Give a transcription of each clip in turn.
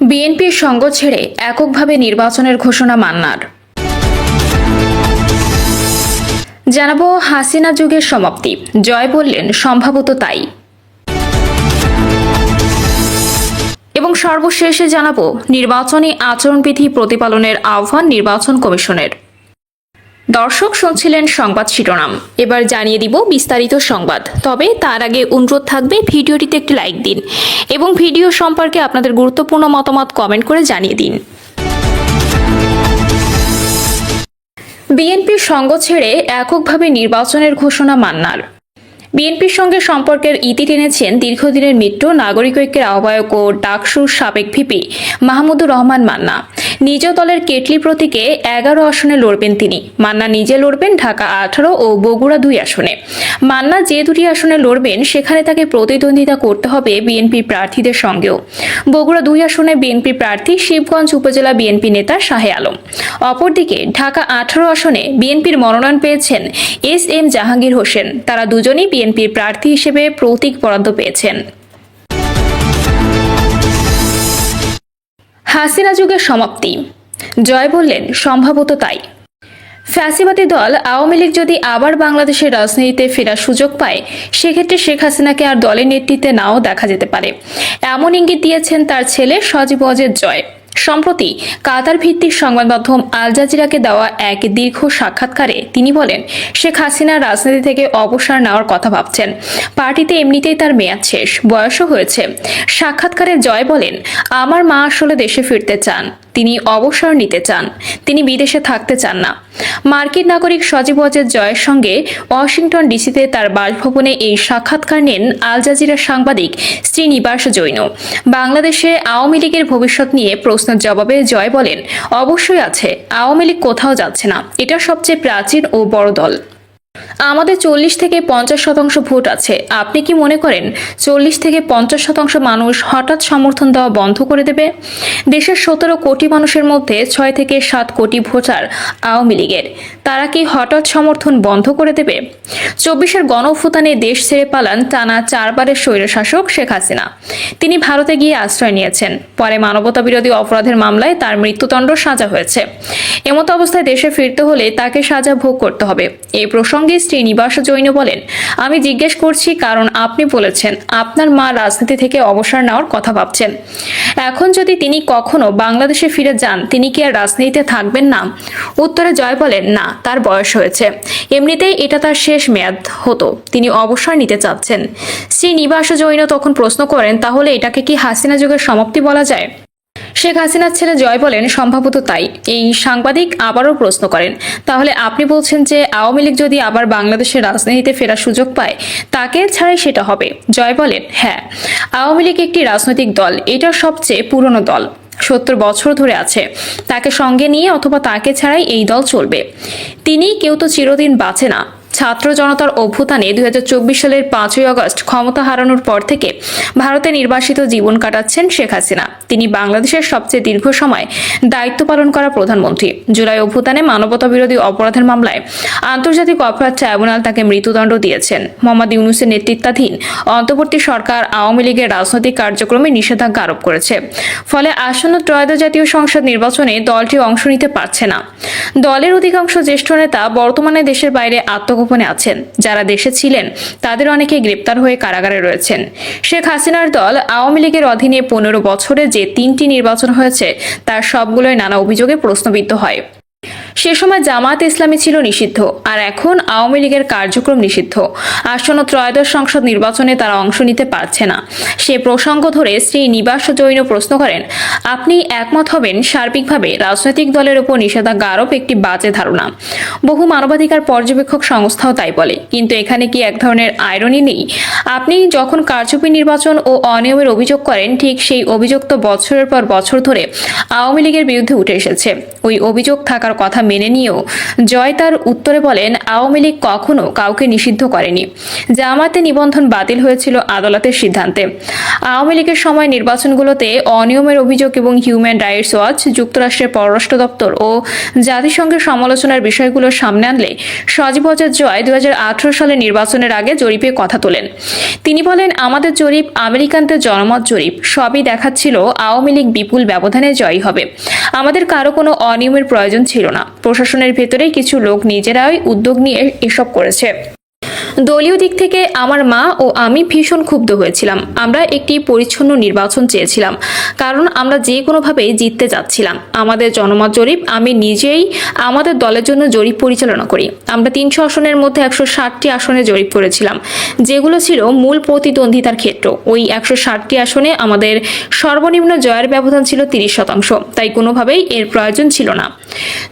বিএনপির সঙ্গ ছেড়ে এককভাবে নির্বাচনের ঘোষণা মান্নার। জানাব হাসিনা যুগের সমাপ্তি। জয় বললেন সম্ভবত তাই। এবং সর্বশেষে জানাব, নির্বাচনী আচরণবিধি প্রতিপালনের আহ্বান নির্বাচন কমিশনের। দর্শক শুনছিলেন সংবাদ শিরোনাম। এবার জানিয়ে দিব বিস্তারিত সংবাদ। তবে তার আগে অনুরোধ থাকবে ভিডিওটিতে একটি লাইক দিন এবং ভিডিও সম্পর্কে আপনাদের গুরুত্বপূর্ণ মতামত কমেন্ট করে জানিয়ে দিন। বিএনপির সঙ্গ ছেড়ে এককভাবে নির্বাচনের ঘোষণা মান্নার। বিএনপির সঙ্গে সম্পর্কের ইতি টেনেছেন দীর্ঘদিনের মিত্র, নাগরিক ঐক্যের আহ্বায়ক ও ডাকসুর সাবেক ভিপি মাহমুদুর রহমান মান্না। নিজ দলের কেটলি প্রতীকে এগারো আসনে লড়বেন তিনি। মান্না নিজে লড়বেন ঢাকা আঠারো ও বগুড়া দুই আসনে। মান্না যে দুটি আসনে লড়বেন, সেখানে তাকে প্রতিদ্বন্দ্বিতা করতে হবে বিএনপি প্রার্থীদের সঙ্গেও। বগুড়া দুই আসনে বিএনপি প্রার্থী শিবগঞ্জ উপজেলা বিএনপি নেতা শাহে আলম। অপরদিকে ঢাকা আঠারো আসনে বিএনপির মনোনয়ন পেয়েছেন এস এম জাহাঙ্গীর হোসেন। তারা দুজনেই বিএনপির প্রার্থী হিসেবে প্রতীক বরাদ্দ পেয়েছেন। হাসিনা যুগের সমাপ্তি। জয় বললেন, সম্ভবত তাই। ফ্যাসিবাদী দল আওয়ামী লীগ যদি আবার বাংলাদেশের রাজনীতিতে ফেরার সুযোগ পায়, সেক্ষেত্রে শেখ হাসিনাকে আর দলের নেতৃত্বে নাও দেখা যেতে পারে। এমন ইঙ্গিত দিয়েছেন তার ছেলে সজীব অজের জয়। সম্প্রতি কাতার ভিত্তিক সংবাদ মাধ্যম আল জাজিরাকে দেওয়া এক দীর্ঘ সাক্ষাৎকারে তিনি বলেন, শেখ হাসিনা রাজনীতি থেকে অবসর নেওয়ার কথা ভাবছেন। পার্টিতে এমনিতেই তার মেয়াদ শেষ, বয়সও হয়েছে। সাক্ষাৎকারে জয় বলেন, আমার মা আসলে দেশে ফিরতে চান। তিনি অবসর নিতে চান। তিনি বিদেশে থাকতে চান না। মার্কিন নাগরিক সজীব অজের জয়ের সঙ্গে ওয়াশিংটন ডিসিতে তার বাসভবনে এই সাক্ষাৎকার নেন আল জাজিরা সাংবাদিক শ্রীনিবাস জৈন। বাংলাদেশে আওয়ামী লীগের ভবিষ্যৎ নিয়ে প্রশ্ন জবাবে জয় বলেন, অবশ্যই আছে, আওয়ামী লীগ কোথাও যাচ্ছে না। এটা সবচেয়ে প্রাচীন ও বড় দল। আমাদের চল্লিশ থেকে পঞ্চাশ শতাংশ ভোট আছে। আপনি কি মনে করেন চল্লিশ থেকে পঞ্চাশ শতাংশ মানুষ হঠাৎ সমর্থন দেওয়া বন্ধ করে দেবে? দেশের সতেরো কোটি মানুষের মধ্যে ছয় থেকে সাত কোটি ভোটার আওয়ামী লীগের। তারা কি হঠাৎ সমর্থন বন্ধ করে দেবে? চব্বিশের গণ অভ্যুত্থানে দেশ ছেড়ে পালান টানা চারবারের স্বৈরশাসক শেখ হাসিনা। তিনি ভারতে গিয়ে আশ্রয় নিয়েছেন। পরে মানবতা বিরোধী অপরাধের মামলায় তার মৃত্যুদণ্ড সাজা হয়েছে। এমতো অবস্থায় দেশে ফিরতে হলে তাকে সাজা ভোগ করতে হবে। এই প্রসঙ্গে শ্রীনিবাস জৈন বলেন, আমি জিজ্ঞেস করছি কারণ আপনি বলেছেন, আপনার মা রাজনীতি থেকে অবসর নেওয়ার কথা ভাবছেন। এখন যদি তিনি কখনো বাংলাদেশে ফিরে যান, তিনি কি আর রাজনীতিতে থাকবেন না? উত্তরে জয় বলেন, না, তার বয়স হয়েছে। এমনিতেই এটা তার শেষ মেয়াদ হতো। তিনি অবসর নিতে চাচ্ছেন। শ্রীনিবাস জৈন তখন প্রশ্ন করেন, তাহলে এটাকে কি হাসিনা যুগের সমাপ্তি বলা যায়? শেখ হাসিনার ছেলে জয় বলেন, সম্ভবত তাই। এই সাংবাদিক আবারও প্রশ্ন করেন, তাহলে আপনি বলছেন যে আওয়ামী লীগ যদি আবার বাংলাদেশের রাজনীতিতে ফেরার সুযোগ পায়, তাকে ছাড়াই সেটা হবে? জয় বলেন হ্যাঁ আওয়ামী লীগ একটি রাজনৈতিক দল এটা সবচেয়ে পুরনো দল। সত্তর বছর ধরে আছে। তাকে সঙ্গে নিয়ে অথবা তাকে ছাড়াই এই দল চলবে। তিনি কেউ তো চিরদিন বাঁচে না। ছাত্র জনতার অভ্যুত্থানে দুই সালের পাঁচই আগস্ট ক্ষমতা হারানোর পর থেকে ভারতে নির্বাসিত জীবন কাটাচ্ছেন শেখ হাসিনা। তিনি বাংলাদেশের সবচেয়ে দীর্ঘ সময় দায়িত্ব পালন করা প্রধানমন্ত্রী। জুলাই অভ্যুত্থানে মানবতা বিরোধী অপরাধের মামলায় আন্তর্জাতিক অপরাধ ট্রাইব্যুনাল তাকে মৃত্যুদণ্ড দিয়েছেন। মোহাম্মদ ইউনুসের নেতৃত্বাধীন অন্তর্বর্তী সরকার আওয়ামী লীগের রাজনৈতিক কার্যক্রমে নিষেধাজ্ঞা আরোপ করেছে। ফলে আসন্ন ত্রয়োদশ জাতীয় সংসদ নির্বাচনে দলটি অংশ নিতে পারছে না। দলের অধিকাংশ জ্যেষ্ঠ নেতা বর্তমানে দেশের বাইরে আত্মগোপনে আছেন। যারা দেশে ছিলেন, তাদের অনেকে গ্রেপ্তার হয়ে কারাগারে রয়েছেন। শেখ হাসিনার দল আওয়ামী লীগের অধীনে পনেরো বছরে যে তিনটি নির্বাচন হয়েছে, তার সবগুলোই নানা অভিযোগে প্রশ্নবিদ্ধ হয়। সে সময় জামাত ইসলামী ছিল নিষিদ্ধ, আর এখন আওয়ামী লীগের কার্যক্রম নিষিদ্ধ। আসন্ন ত্রয়োদশ সংসদ নির্বাচনে তারা অংশ নিতে পারছে না। সে প্রসঙ্গ ধরে শ্রী নিবাস জৈন প্রশ্ন করেন, আপনি একমত হবেন সার্বিকভাবে রাজনৈতিক দলের উপর নিষেধাজ্ঞা আরোপ একটি বাজে ধারণা। বহু মানবাধিকার পর্যবেক্ষক সংস্থাও তাই বলে। কিন্তু এখানে কি এক ধরনের আয়রনি নেই? আপনি যখন কারচুপি নির্বাচন ও অনিয়মের অভিযোগ করেন, ঠিক সেই অভিযোগ তো বছরের পর বছর ধরে আওয়ামী লীগের বিরুদ্ধে উঠে এসেছে। ওই অভিযোগ থাকার কথা মেনে নিয়েও জয় তার উত্তরে বলেন, আওয়ামী লীগ কখনো কাউকে নিষিদ্ধ করেনি। জামাতে নিবন্ধন বাতিল হয়েছিল আদালতের সিদ্ধান্তে। আওয়ামী লীগের সময় নির্বাচনগুলোতে অনিয়মের অভিযোগ এবং হিউম্যান রাইটস ওয়াচ, যুক্তরাষ্ট্রের পররাষ্ট্র দপ্তর ও জাতিসংঘের সমালোচনার বিষয়গুলো সামনে আনলে সজীব অজয় জয় দুই হাজার আঠারো সালে নির্বাচনের আগে জরিপে কথা তোলেন। তিনি বলেন, আমাদের জরিপ আমেরিকানদের জনমত জরিপ। সবই দেখাচ্ছিল আওয়ামী লীগ বিপুল ব্যবধানে জয়ী হবে। আমাদের কারও কোনো অনিয়মের প্রয়োজন ছিল না। প্রশাসনের ভেতরে কিছু লোক নিজেরাই উদ্যোগ নিয়ে এসব করেছে। দলীয় দিক থেকে আমার মা ও আমি ভীষণ ক্ষুব্ধ হয়েছিলাম। আমরা একটি পরিচ্ছন্ন নির্বাচন চেয়েছিলাম। কারণ আমরা যে কোনোভাবেই জিততে যাচ্ছিলাম। আমাদের জনমত জরিপ, আমি নিজেই আমাদের দলের জন্য জরিপ পরিচালনা করি। আমরা তিনশো আসনের মধ্যে একশো ষাটটি আসনে জরিপ করেছিলাম। যেগুলো ছিল মূল প্রতিদ্বন্দ্বিতার ক্ষেত্র। ওই একশো ষাটটি আসনে আমাদের সর্বনিম্ন জয়ের ব্যবধান ছিল তিরিশ শতাংশ। তাই কোনোভাবেই এর প্রয়োজন ছিল না।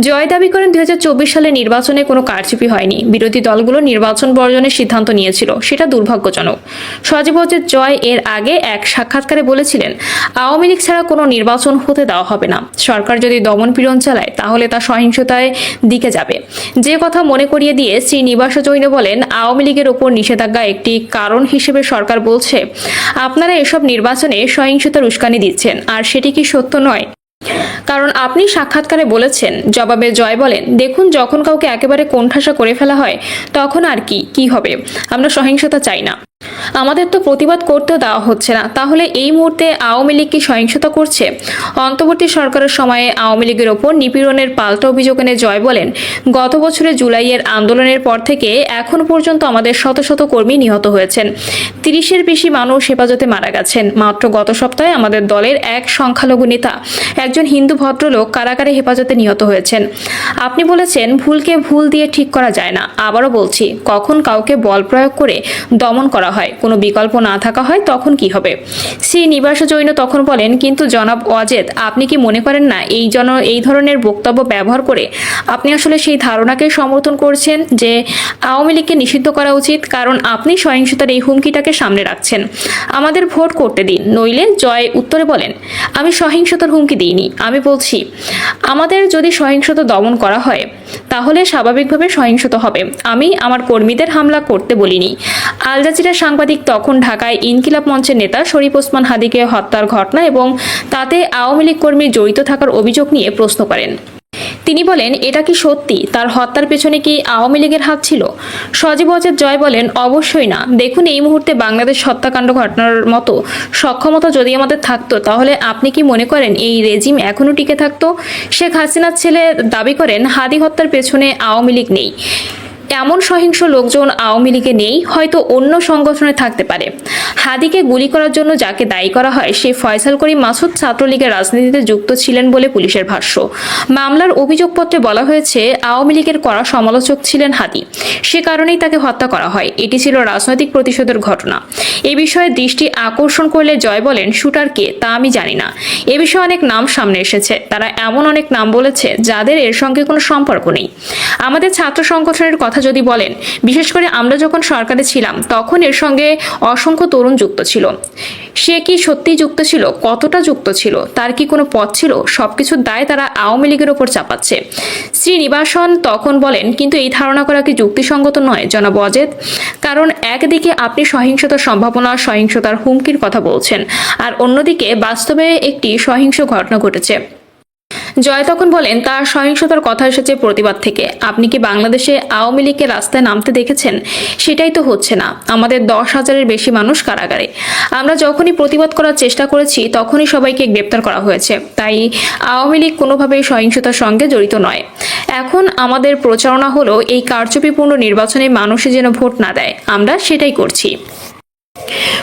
জয় দাবি করেন দু হাজার চব্বিশ সালে নির্বাচনে কোনো কারচুপি হয়নি। বিরোধী দলগুলো নির্বাচন বর্জনের সিদ্ধান্ত নিয়েছিল, সেটা দুর্ভাগ্যজনক। সজীব অজিত জয় এর আগে এক সাক্ষাৎকারে বলেছিলেন, আওয়ামী লীগ ছাড়া কোনো নির্বাচন হতে দেওয়া হবে না। সরকার যদি দমন পীড়ন চালায়, তাহলে তা সহিংসতায় দিকে যাবে। যে কথা মনে করিয়ে দিয়ে শ্রী নিবাস জৈন বলেন, আওয়ামী লীগের ওপর নিষেধাজ্ঞা একটি কারণ হিসেবে সরকার বলছে, আপনারা এসব নির্বাচনে সহিংসতার উস্কানি দিচ্ছেন, আর সেটি কি সত্য নয়? কারণ আপনি সাক্ষাৎকারে বলেছেন, জবাবে জয় বলেন, দেখুন, যখন কাউকে একেবারে কোণঠাসা করে ফেলা হয়, তখন আর কি কি হবে? আমরা সহিংসতা চাই না। আমাদের তো প্রতিবাদ করতেও দেওয়া হচ্ছে না। তাহলে এই মুহূর্তে আওয়ামী লীগ কি সহিংসতা করছে? অন্তর্বর্তী সরকারের সময়ে আওয়ামী লীগের ওপর নিপীড়নের পাল্টা অভিযোগ এনে জয় বলেন। গত বছরের জুলাইয়ের আন্দোলনের পর থেকে এখন পর্যন্ত আমাদের শত শত কর্মী নিহত হয়েছেন। তিরিশের বেশি মানুষ হেফাজতে মারা গেছেন। মাত্র গত সপ্তাহে আমাদের দলের এক সংখ্যালঘু নেতা, একজন হিন্দু ভদ্রলোক কারাগারে হেফাজতে নিহত হয়েছেন। আপনি বলেছেন, ভুলকে ভুল দিয়ে ঠিক করা যায় না। আবারও বলছি, কখন কাউকে বল প্রয়োগ করে দমন করা হয়? কোনো বিকল্প না থাকা হয়, তখন কি হবে? শ্রী নিবাস জৈন তখন বলেন, কিন্তু জনাব ওয়াজেদ আপনি কি মনে করেন না এই জন, এই ধরনের বক্তব্য ব্যবহার করে আপনি আসলে সেই ধারণাকে সমর্থন করছেন যে আওয়ামী লীগকে নিষিদ্ধ করা উচিত? কারণ আপনি সহিংসতার এই হুমকিটাকে সামনে রাখছেন। আমাদের ভোট করতে দিন। নইলে জয় উত্তরে বলেন, আমি সহিংসতার হুমকি দিইনি। আমি বলছি, আমাদের যদি সহিংসতা দমন করা হয় তাহলে স্বাভাবিকভাবে সহিংসতা হবে। আমি আমার কর্মীদের হামলা করতে বলিনি। আল জাজিরা সাংবাদিক তখন ঢাকায় ইনকিলাব মঞ্চের নেতা শরীফ ওসমান হাদিকে হত্যার ঘটনা এবং তাতে আওয়ামী লীগ কর্মী জড়িত থাকার অভিযোগ নিয়ে প্রশ্ন করেন। তিনি বলেন, এটা কি সত্যি? তার হত্যার পেছনে কি আওয়ামী লীগের হাত ছিল? সজীব অজেদ জয় বলেন, অবশ্যই না। দেখুন, এই মুহূর্তে বাংলাদেশ হত্যাকাণ্ড ঘটনার মতো সক্ষমতা যদি আমাদের থাকতো, তাহলে আপনি কি মনে করেন এই রেজিম এখনও টিকে থাকতো? শেখ হাসিনার ছেলে দাবি করেন, হাদি হত্যার পেছনে আওয়ামী লীগ নেই। এমন সহিংস লোকজন আওয়ামী লীগে নেই, হয়তো অন্য সংগঠনে থাকতে পারে। হাদিকে গুলি করার জন্য যাকে দায়ী করা হয়, সে ফয়সাল করিম মাসুদ ছাত্রলীগের রাজনীতিতে যুক্ত ছিলেন বলে পুলিশের ভাষ্য। মামলার অভিযোগপত্রে বলা হয়েছে, আওয়ামী লীগের করা সমালোচক ছিলেন হাদি। সে কারণেই তাকে হত্যা করা হয়। এটি ছিল রাজনৈতিক প্রতিশোধের ঘটনা। এ বিষয়ে দৃষ্টি আকর্ষণ করলে জয় বলেন শুটার কে, তা আমি জানি না। এ বিষয়ে অনেক নাম সামনে এসেছে। তারা এমন অনেক নাম বলেছে, যাদের এর সঙ্গে কোনো সম্পর্ক নেই। আমাদের ছাত্র সংগঠনের কথা যদি বলেন, বিশেষ করে আমরা যখন সরকারে ছিলাম, তখন এর সঙ্গে অসংখ্য তরুণ যুক্ত ছিল। সে কি সত্যিই যুক্ত ছিল? কতটা যুক্ত ছিল? তার কি কোনো পথ ছিল? সবকিছুর দায় তারা আওয়ামী লীগের ওপর চাপাচ্ছে। শ্রীনিবাসন তখন বলেন, কিন্তু এই ধারণা করা কি যুক্তিসঙ্গত নয়, জনাব অজেদ কারণ একদিকে আপনি সহিংসতার সম্ভাবনা, সহিংসতার হুমকির কথা বলছেন, আর অন্যদিকে বাস্তবে একটি সহিংস ঘটনা ঘটেছে। জয় তখন বলেন, তার সহিংসতার কথা এসেছে প্রতিবাদ থেকে। আপনি কি বাংলাদেশে আওয়ামী লীগকে রাস্তায় নামতে দেখেছেন? সেটাই তো হচ্ছে না। আমাদের দশ হাজারের বেশি মানুষ কারাগারে। আমরা যখনই প্রতিবাদ করার চেষ্টা করেছি, তখনই সবাইকে গ্রেপ্তার করা হয়েছে। তাই আওয়ামী লীগ কোনোভাবেই সহিংসতার সঙ্গে জড়িত নয়। এখন আমাদের প্রচারণা হলো, এই কারচুপিপূর্ণ নির্বাচনে মানুষে যেন ভোট না দেয়। আমরা সেটাই করছি।